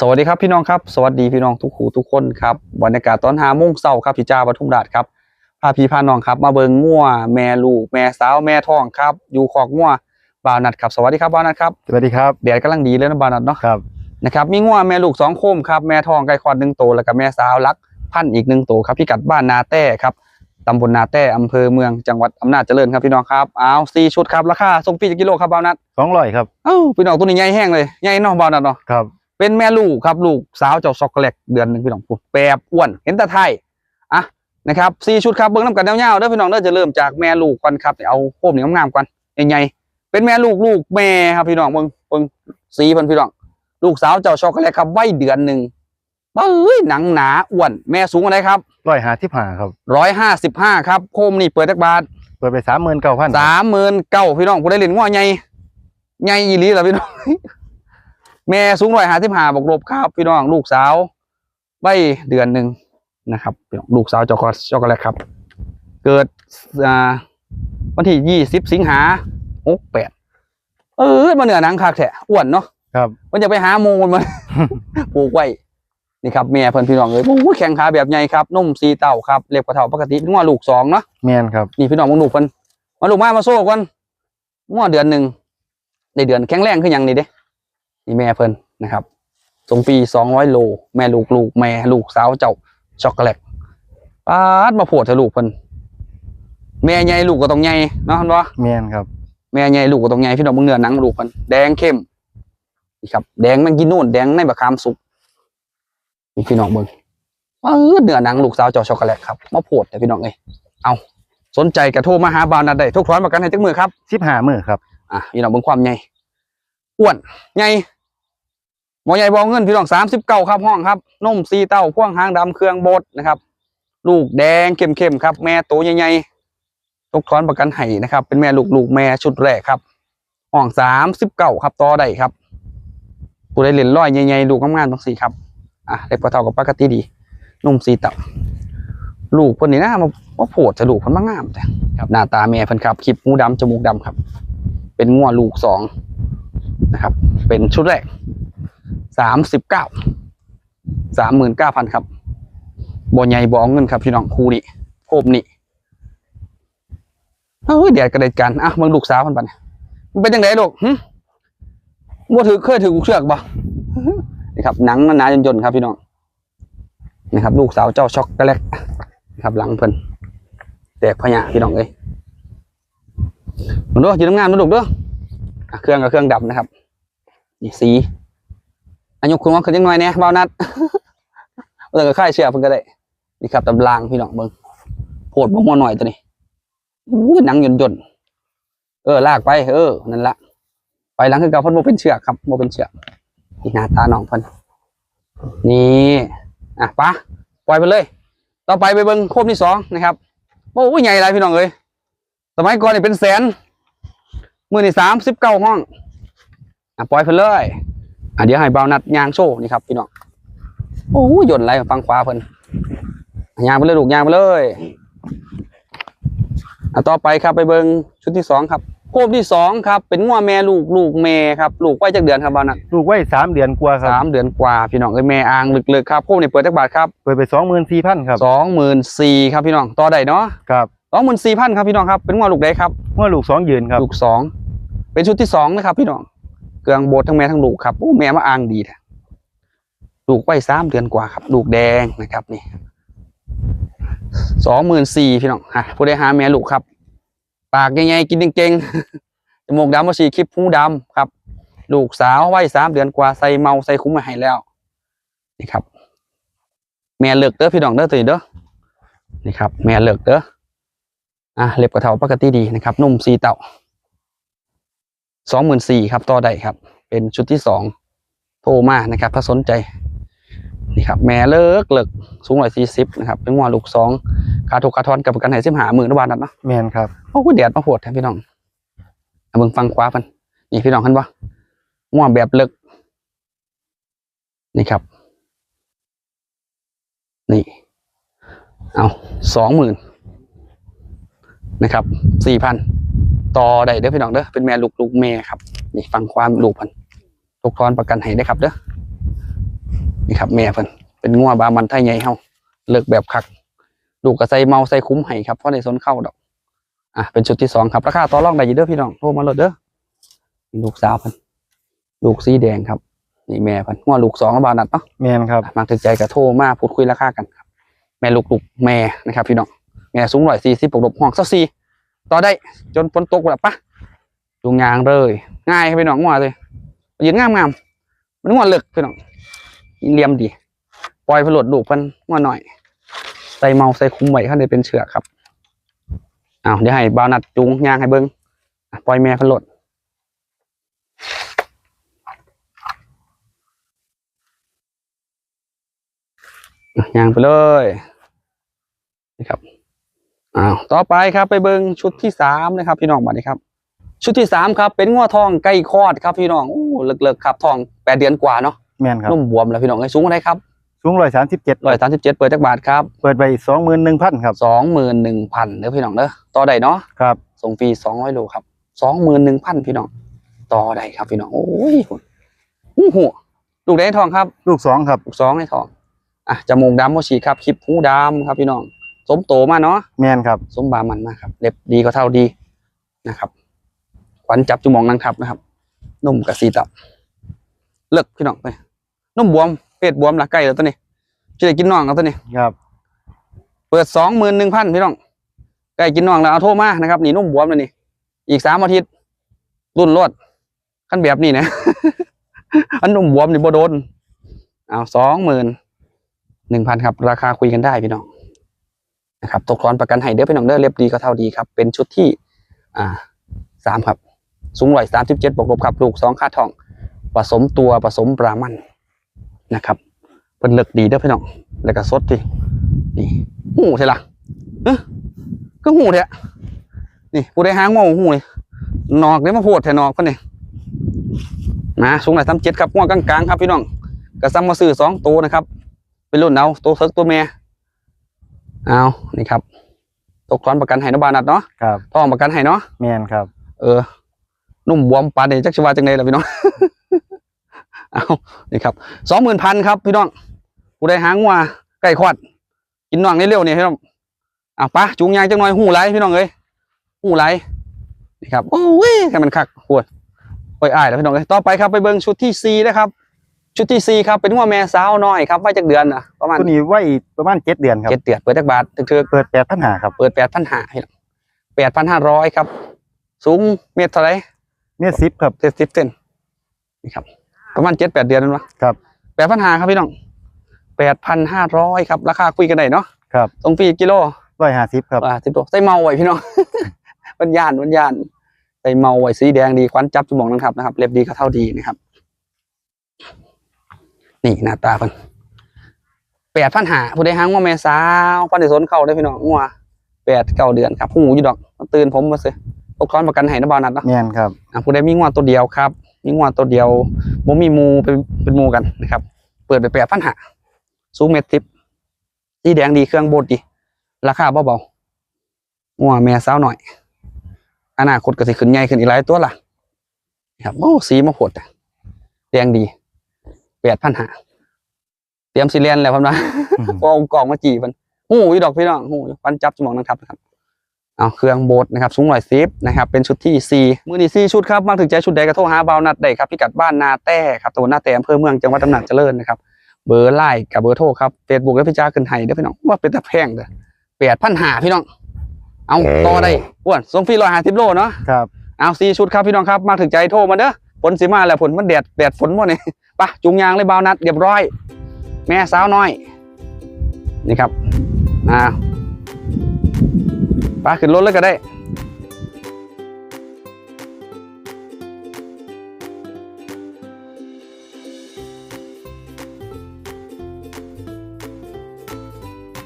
สวัสดีครับพี่น้องครับสวัสดีพี่น้องทุกหูทุกคนครับบรรยากาศตอนหาโมงเช้าครับพี่จ้าปทุมราชครับพาพี่พาน้องครับ มาเบิงงัวแม่ลูกแม่สาวแม่ท้องครับ อยู่คอกงัวบาวนัดครับสวัสดีครับบาวนัดครับสวัสดีครับแดดกำลังดีเลยนะบาวนัดเนาะครับนะครับมีงัวแม่ลูกสองโคมครับแม่ท้องไก่คลอดหนึ่งตัวแล้วก็แม่สาวลักพันธุ์อีกหนึ่งตัวครับพี่กัดบ้านนาแต้ครับตำบลนาแต้อำเภอเมืองจังหวัดอำนาจเจริญครับพี่น้องครับเอาสี่ชุดครับราคาส่งฟรีจะกิโลครับบาวนัดสองร้อยครับเอ้าพี่น้องตัวนี้ใหญ่แห้งเลยใหญ่เนาะบาวนัดเนาะครับ เป็นแม่ลูกครับลูกสาวเจ้าช็อกโกแลตเดือนหนึ่งพี่น้องพูดแปรบอ้วนเห็นแต่ไทยอะนะครับสี่ชุดครับเบิ้งน้ำกันยาวๆเด้อพี่น้องเด้อจะเริ่มจากแม่ลูกก่อนครับเอาโคมนี่งามๆก่อนใหญ่ๆเป็นแม่ลูกลูกแม่ครับพี่น้องเบิ้งเบิ้งสีเพิ่นพี่น้องลูกสาวเจ้าช็อกโกแลตครับไว้เดือนหนึ่งเอ้ยหนังหนาอ้วนแม่สูงอะไรครับร้อยหาที่ผ่าครับร้อยห้าสิบห้าครับโคมนี่เปิดจักบาทเปิดไปสามหมื่นเก้าพันสามหมื่นเก้าพี่น้องผู้ได้เล่นง้อใหญ่ใหญ่อีหลีเหรอพี่น้อง แม่สูงร้อยห้าสิบห้าบวกลบครับพี่น้องลูกสาวใบเดือนหนึ่งนะครับพี่น้องลูกสาวจอกช็อกโกแลตครับ เกิดอ่าวันที่ยี่สิบสิงหาหกแปดเออมาเหนือหนังคักแท้อ้วนเนาะครับ มันจะไปหาโมมันมาปลูกไว้นี่ครับแม่เพิ่นพี่น้องเลยโอ้ยแข็งขาแบบใหญ่ครับนุ่มสีเต่าครับเล็บกระเท่าปกติง้อลูกสองเนาะแมนครับนี่พี่น้องมึงดูเพิ่นมาลูกมามาโซ่กันง้อเดือนหนึ่งในเดือนแข็งแรงขึ้นยังนี่เด้ นี่แม่เพิ่นนะครับสมปีสองร้อยโล แม่ลูกลูกแม่ลูกสาวเจ้าช็อกโกแลตปาดมาโผดเถอะลูกเพิ่นแม่ใหญ่ลูกก็ต้องใหญ่เนาะเห็นบ่แมนครับ แม่ใหญ่ลูกก็ต้องใหญ่พี่น้องมึงเนื้อหนังลูกเพิ่นแดงเข้มนี่ครับแดงแมันกินนู่นแดงในบะขามสุกนี่พี่น้องเบิ่งปาดเนื้อหนังลูกสาวเจ้าช็อกโกแลตครับมาโผดเถอะพี่น้องเอ้ยเอาสนใจกระโทรมาหาบาวนาได้ทุกทอนประกันให้จักมือครับสิบห้ามือครับอะพี่น้องเบิ่งความใหญ่อ้วนใหญ่ หมอใหญ่บอเงินพี่น้องสามสิบเก้าครับห้องครับนมซีเต้าพ่วงหางดำเครื่องบดนะครับ ลูกแดงเข้มๆครับ แม่โตใหญ่ๆทุกทอนประกันให้นะครับ เป็นแม่ลูกลูกแม่ชุดแรกครับห้องสามสิบเก้าครับต่อได้ครับผู้ได้เหรียญร้อยใหญ่ๆลูกงามๆทั้งสี่ครับอะเล็กกว่าเท่ากับปกติดีนมซีเต้าลูกคนนี้นะมามาโผดจะลูกคนมางามแต่ครับหน้าตาแม่เพิ่นครับคลิปหูดำจมูกดำครับ เป็นงัวลูกสองนะครับ เป็นชุดแรก สามสิบเก้าสามหมื่นเก้าพันครับบ่ใหญ่บ่อเงินครับพี่น้องคู่นี้โคบนี่เฮ้ยเดียวกระเด็ดกันอะมืองลูกสาวมันปะเนี่ยมันเป็นยังไงลูกหึว่าถือเคยถือกุเชือกบ่นี่ครับหนังหนาๆย่นๆครับพี่น้องนะครับ ลูกสาวเจ้าช็อกโกแลตนะครับหลังเพิ่นแตกพญาพี่น้องเอ้ยมาดูยืนงานมๆนะลูกด้ออะเครื่องกับเครื่องดำนะครับนี่สี อายุคุณว่าขึ้นยังไงเนี่ยเบานัดเออกับค่ายเชียร์เพิ่นก็ได้ นี่ครับตำรางพี่น้องเบิ่งโพดบ่หัวหน่อยตัวนี้อู้หนังหย่นเออลากไป เออ นั่นละไปหลังคือเก่าเพิ่นบ่เป็นเชือกครับบ่เป็นเชือกนี่หน้าตาน้องเพิ่นนี่อะปะปล่อยไปเลย ต่อไปไปเบิ่งโคมที่สองนะครับโอ้ยใหญ่ไรพี่น้องเอ้ยสมัยก่อนนี่เป็นแสน มือนี่สามสิบเก้าห้อง อะปล่อยไปเลย อะเดี๋ยวให้เบานัดยางโชว์นี่ครับพี่น้องโอ้ยหย่นไรฟังขวาเพิ่นอะยางไปเลยลูกยางไปเลยอะต่อไปครับไปเบิงชุดที่สองครับโคมที่สองครับ เป็นงัวแม่ลูกลูกแม่ครับลูกไว้จากเดือนครับเบานัดลูกไว้สามเดือนกว่าครับสามเดือนกว่าพี่น้องเอ้ยแม่อ่างลึกๆครับโคมนี่เปิดจักบาทครับเปิดไปสองหมื่นสี่พันครับสองหมื่นสี่ครับพี่น้องต่อได้เนาะครับสองหมื่นสี่พันครับพี่น้องครับเป็นงัวลูกใดครับเมื่อลูกสองยืนครับลูกสองเป็นชุดที่สองนะครับพี่น้อง เกลืองโบดทั้งแม่ทั้งลูกครับโอ้แม่มาอ่างดีลูกไปสามเดือนกว่าครับลูกแดงนะครับนี่สองหมื่นสี่พี่น้องฮะผู้ใดหาแม่ลูกครับ ปากใหญ่ๆกินเก่งๆจมูกดำมาสีคลิปหูดำครับ ลูกสาวไว้สามเดือนกว่าใส่เมาใส่คุ้มมาให้แล้วนี่ครับ แม่เลิกเด้อพี่น้องเด้อตื่นเด้อนี่ครับ แม่เลิกเด้ออะเล็บกระเทาปกติดีนะครับ นุ่มสีเต่า สองหมื่นสี่ครับต่อได้ครับ เป็นชุดที่สองโทรมานะครับ ถ้าสนใจนี่ครับแม่เลิกเลิกสูงร้อยสี่สิบนะครับเป็นหัวลูกสองคาทุกคาทอนกับประกันให้สิบหาหมื่นบาทนั่นเนาะแมนครับโอ้ยแดดมาโหดแทนพี่น้องเอาเบิ่งฟังคว้าพันนี่พี่น้องเห็นปะหัวแบบเลิกนี่ครับ นี่ เอาสองหมื่นนะครับสี่พัน ต่อได้เด้อพี่น้องเด้อเป็นแม่ลูกลูกแม่ครับนี่ฟังความลูกพันทุกทอนประกันให้ได้อครับเด้อนี่ครับแม่เพิ่นเป็นงัวบามันไทยใหญ่เฮาเลิกแบบคักลูกก็ใส่เมาใส่คุ้มให้ครับเพราะในสนเข้าดอกอะเป็นชุดที่สองครับราคาต่อรองได้อยู่เด้อพี่น้องโทรมาเลยเด้อนี่ลูกสาวเพิ่นลูกสีแดงครับนี่แม่เพิ่นงัวลูกสองแล้วบานัดเนาะแมนครับมากถึงใจกับโทรมาพูดคุยราคากันครับ แม่ลูกลูกแม่นะครับ พี่น้องแม่สูงร้อยสี่สิบปกลบห้องเศร้าสี่ ต่อได้จนฝนตกแบบปะจูงยางเลย ง่ายครับพี่องงัวเลยยืนงามงามๆมันงัวเลิกพี่น้องเลี่ยมดีปล่อยผลดลูกันงัวหน่อย ใส่เมาใส่คุ้มไว้ข้างในเป็นเชือกครับอ้าวเดี๋ยวให้บาวนัดจูงยางให้เบิ้งปล่อยแม่ผลดยางไปเลยนี่ครับ อ้าวต่อไปครับไปเบิงชุดที่สามนะครับ พี่น้องมาเลยครับ ชุดที่สามครับ เป็นงัวทองไก่คลอดครับพี่น้องโอ้เลิกๆครับทองแปดเดือนกว่าเนาะแมนครับนุ่มบวมแล้วพี่น้องไอ้สูงอะไรครับสูงร้อยสามสิบเจ็ดร้อยสามสิบเจ็ดเปิดจากบาทครับเปิดไปสองหมื่นหนึ่งพันครับสองหมื่นหนึ่งพันเด้อพี่น้องเด้อต่อได้เนาะครับส่งฟรีสองร้อยโลครับสองหมื่นหนึ่งพันพี่น้องต่อได้ครับพี่น้องโอ้ยโอ้โหลูกได้ทองครับ ลูกสองครับลูกสองให้ทองอะจมูกดำโมฉีกครับคลิปหูดำครับพี่น้อง สมโตมาเนาะแมนครับ สมบามันมากครับ เล็บดีก็เท่าดีนะครับขวัญจับจุมองนังทับนะครับนุ่มกับสีตับ เลิกพี่น้องไปนุ่มบวมเป็ดบวมละไก่แล้วตัวนี้จะได้กินน่องแล้วตัวนี้ครับ เปิดสองหมื่นหนึ่งพันพี่น้องไก่กินน่องแล้วเอาโทรมานะครับนี่นุ่มบวมแล้วนี่ อีกสามอาทิตย์รุ่นรวดขั้นแบบนี้นะอันนุ่มบวมนี่บ่โดนเอาสองหมื่นหนึ่งพันครับ ราคาคุยกันได้พี่น้อง นะครับตกทอนประกันให้เด้อพี่น้องเด้อเล็บดีก็เท่าดีครับ เป็นชุดที่อ่าสามครับ สูงร้อยสามสิบเจ็ดบวกลบครับลูกสองค่าทอง ผสมตัวผสมปลามันนะครับเป็นเลิกดีเด้อพี่น้องแล้วก็สดที่นี่หูใช่ละเอ้อก็หูเถอะนี่ผู้ได้หางงหูเลยนอกได้มาโพดแทนนอกก็นี่นะสูงร้อยสามเจ็ดครับหัวกลางๆครับพี่น้องกระซังมาซื้อสองตัวนะครับ เป็นรุ่นเอาตัวเทิกตัวแม่ เอานี่ครับ ตกทอนประกันให้นบานัดเนาะครับทองประกันให้เนาะแมนครับ เออ นุ่มบวมปานนี่จักชวาจังเลยล่ะพี่น้องเอานี่ครับสองหมื่นพันครับพี่น้องผู้ได้หางว่าไก่ขวดกินน่องเร็วๆเนี่ยพี่น้องเอาปะจูงยางจังหน่อยหูไหลพี่น้องเอ้ยหูไหลนี่ครับโอ้ยกันมันคักปวดปล่อยอ้ายแล้วพี่น้องเอ้ยต่อไปครับไปเบิ่งชุดที่สี่นะครับ ชุดที่สี่ครับเป็นหัวแม่สาวน้อยครับไว้จากเดือนนะประมาณตัวนี้ไว้ประมาณเจ็ดเดือนครับเจ็ดเดือนเปิดจากบาทถึกเปิดแปดพันหาครับๆเปิดแปดพันห้าแปดพันห้าร้อยครับ สูงเมตรเท่าไหรเนี่ยสิบครับเจ็ดสิบเซนนี่ครับ ประมาณเจ็ดแปดเดือนนั่นวะครับแปดพันห้าครับพี่น้องแปดพันห้าร้อยครับราคาคุยกันได้เนาะครับตรงฟรีกิโลร้อยห้าสิบครับอ่าสิบโลใส่เมาไว้พี่น้องวันยานวันยานใส่เมาไว้สีแดงดีควันจับจมูกนะครับนะครับเล็บดีก็เท่าดีนะครับ นี่หน้าตาเพิ่นแปดพันหาผู้ใดหางว่าแม่สาวพันในสนเข้าได้อพี่น้องงัวแปดเก้าเดือนครับหูอยู่ดอกมาตื่นผมมาสิตกทอนประกันให้นะบาวนัดเนาะแมนครับอะผู้ใดมีงวดตัวเดียวครับ มีงวดตัวเดียวบ่มีหมูเป็นเป็นหมูกันนะครับ เปิดไปแปดพันหาสูงเมตรทิปสีแดงดีเครื่องบดดี ราคาเบาๆงัวแม่สาวหน่อยอนาคตก็สิขึ้นใหญ่ขึ้นอีกหลายตัวล่ะครับโอ้สีมาโหดอะแดงดี แปดพันหาเตรียมซีเรียนแล้วพันนะพอเอากล่องมาจีมันหูยดอกพี่น้องหูยฟันจับสมองนะครับนะครับเอาเครื่องโบดนะครับสูงหน่อยซิฟนะครับเป็นชุดที่สี่มือนี้สี่ชุดครับมาถึงใจชุดใดก็โทรหาเบานัดได้ครับพิกัดบ้านนาแต้ครับตำบลนาแต้อำเภอเมืองจังหวัดตำหนักเจริญนะครับเบอร์ไลน์กับเบอร์โทรครับเฟซบุ๊กและพี่จ้าขึ้นให้เด้อพี่น้องว่าเป็นตะแพงเด้อแปดพันหาพี่น้อง เอาต่อได้อ้วนส่งฟรีร้อยห้าสิบโลเนาะครับเอาสี่ชุดครับพี่น้องครับมาถึงใจโทรมาเด้อฝนสิมาแล้วฝนมันแดดแดดฝนหมดเนี่ย ปะจุงยางเลยเบานัดเรียบร้อย แม่สาวน้อย นี่ครับ อ่าปะขึ้นรถเลยก็ได้